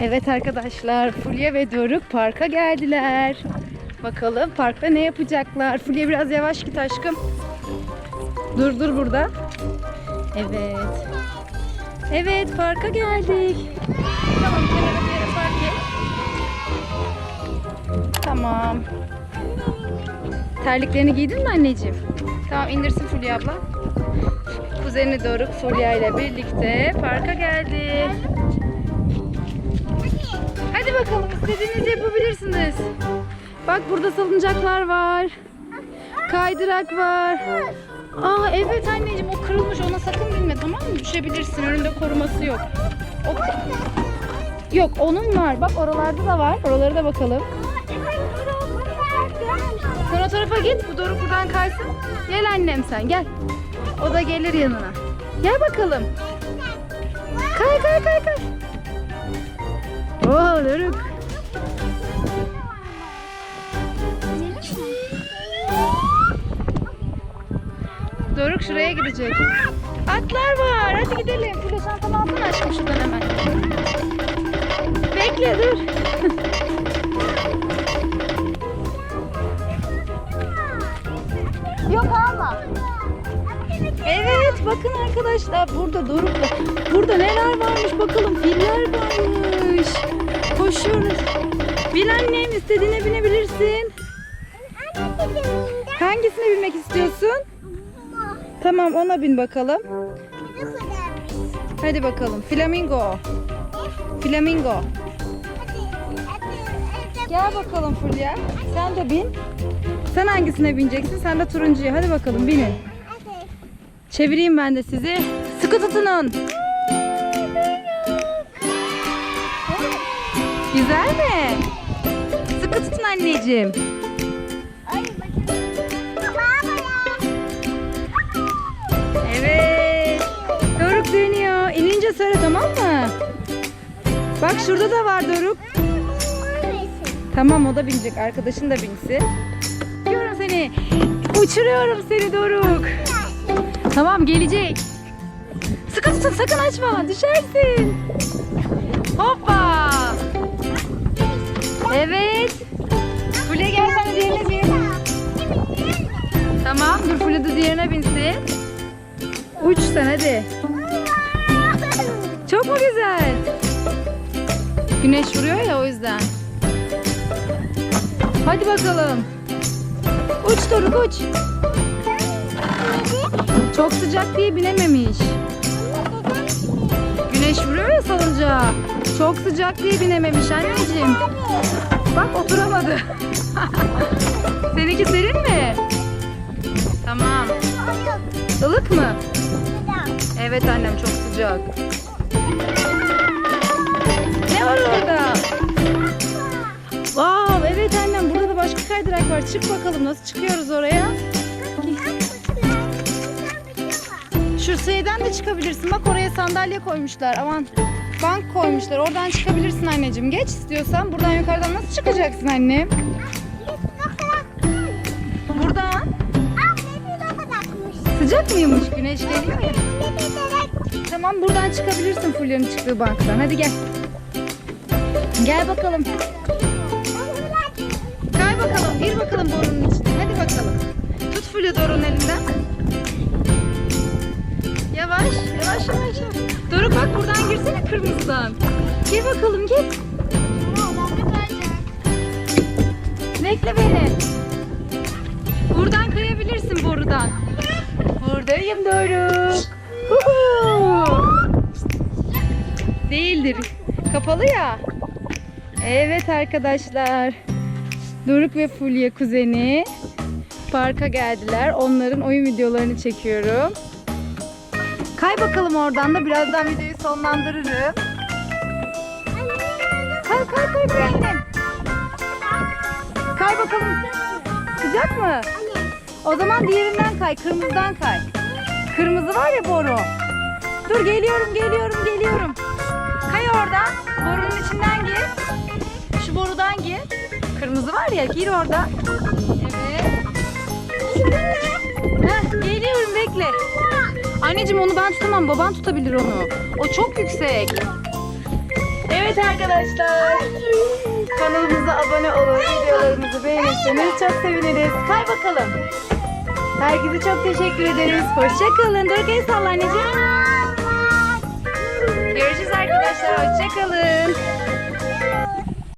Evet arkadaşlar Fulya ve Doruk parka geldiler. Bakalım parkta ne yapacaklar? Fulya biraz yavaş git aşkım. Dur dur burada. Evet. Evet parka geldik. Tamam kenara bir yere park et. Tamam. Terliklerini giydin mi anneciğim? Tamam indirsin Fulya abla. Kuzeni Doruk Fulya ile birlikte parka geldi. Hadi bakalım istediğinizi yapabilirsiniz. Bak burada salıncaklar var. Kaydırak var. Aa evet anneciğim o kırılmış ona sakın binme tamam mı? Düşebilirsin önünde koruması yok. O... Yok onun var. Bak oralarda da var. Oralara da bakalım. Sen o tarafa git. Bu Doruk buradan kaysın. Gel annem sen gel. O da gelir yanına. Gel bakalım. Oo Doruk. Doruk şuraya gidecek. Atlar var. Hadi gidelim. Filo çantanı alsana aşkım şuradan hemen. Bekle dur. Yok alma. Evet bakın arkadaşlar burada Doruk'la. Burada neler varmış bakalım. Filler istediğine binebilirsin. Hangisine binmek istiyorsun? Tamam ona bin bakalım. Hadi bakalım. Flamingo. Flamingo. Gel bakalım Fulya. Sen de bin. Sen hangisine bineceksin? Sen de turuncuya. Hadi bakalım binin. Çevireyim ben de sizi. Sıkı tutunun. Güzel mi? Sıkı tutun anneciğim. Evet. Doruk dönüyor. İnince söyle tamam mı? Bak şurada da var Doruk. Tamam o da binecek. Arkadaşın da binsin. Uçuruyorum seni. Uçuruyorum seni Doruk. Tamam gelecek. Sıkı tutun sakın açma. Düşersin. Hoppa. Evet. Fule gel de diğerine bin. Tamam dur Fule de diğerine binsin. Uç sen hadi. Çok mu güzel? Güneş vuruyor ya o yüzden. Hadi bakalım. Uç Doruk uç. Çok sıcak diye binememiş. Güneş vuruyor ya salıncağa. Çok sıcak diye binememiş anneciğim. Bak oturamadı. Seninki serin mi? Tamam. Ilık mı? Evet annem çok sıcak. Ne var orada? Wow, evet annem burada da başka kaydırak var. Çık bakalım nasıl çıkıyoruz oraya? Şu şeyden de çıkabilirsin. Bak oraya sandalye koymuşlar. Aman bank koymuşlar. Oradan çıkabilirsin anneciğim. Geç istiyorsan. Buradan yukarıdan nasıl çıkacaksın annem? Buradan. Sıcak mıymış? Güneş geliyor ya. Tamam buradan çıkabilirsin Fulya'nın çıktığı banktan. Hadi gel. Gel bakalım. Kay bakalım. Gir bakalım borunun içine. Hadi bakalım. Tut Fulya Doruk'un elinden. Girsene kırmızıdan. Gir bakalım git. Bekle beni. Buradan kayabilirsin borudan. Buradayım Doruk. Değildir. Kapalı ya. Evet arkadaşlar. Doruk ve Fulya kuzeni parka geldiler. Onların oyun videolarını çekiyorum. Kay bakalım oradan da birazdan videoyu sonlandırırım. Kay kay kay kay annem. Kay bakalım. Sıcak mı? O zaman diğerinden kay, kırmızıdan kay. Kırmızı var ya boru. Dur geliyorum, geliyorum, geliyorum. Kay oradan. Borunun içinden gir. Şu borudan gir. Kırmızı var ya, gir oradan. Evet. Heh, geliyorum bekle. Anneciğim onu ben tutamam. Baban tutabilir onu. O çok yüksek. Evet arkadaşlar. Kanalımıza abone olun. Videolarımızı beğenirseniz çok seviniriz. Kay bakalım. Herkese çok teşekkür ederiz. Hoşçakalın. Dur el salla anneciğim. Görüşürüz arkadaşlar. Hoşçakalın.